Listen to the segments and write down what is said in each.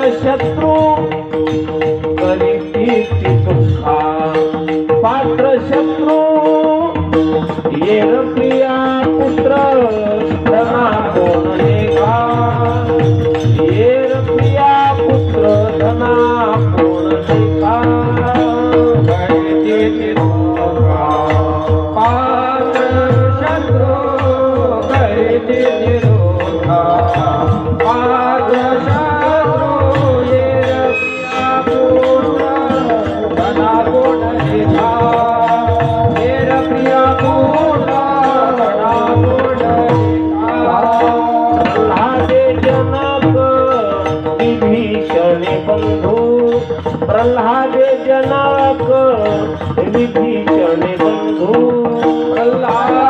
शत्रु करी कीर्ती दुःखा पात्र शत्रु ये प्रिया पुत्र प्रमा साधे जनाक विभीषण बंधू कल्ला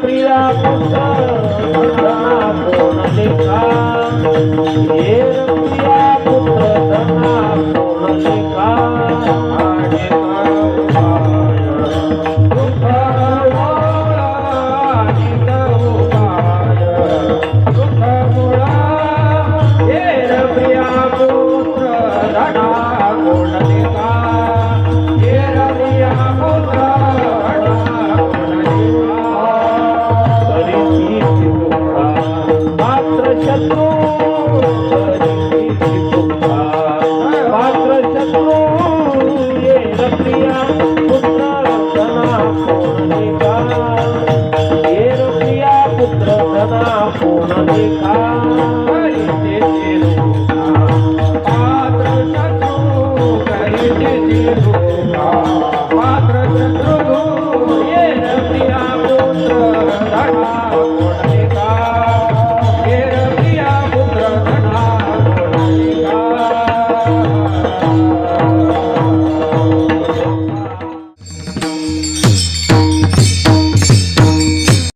प्रिया पुत्र कोण लेखा सदा होना देखा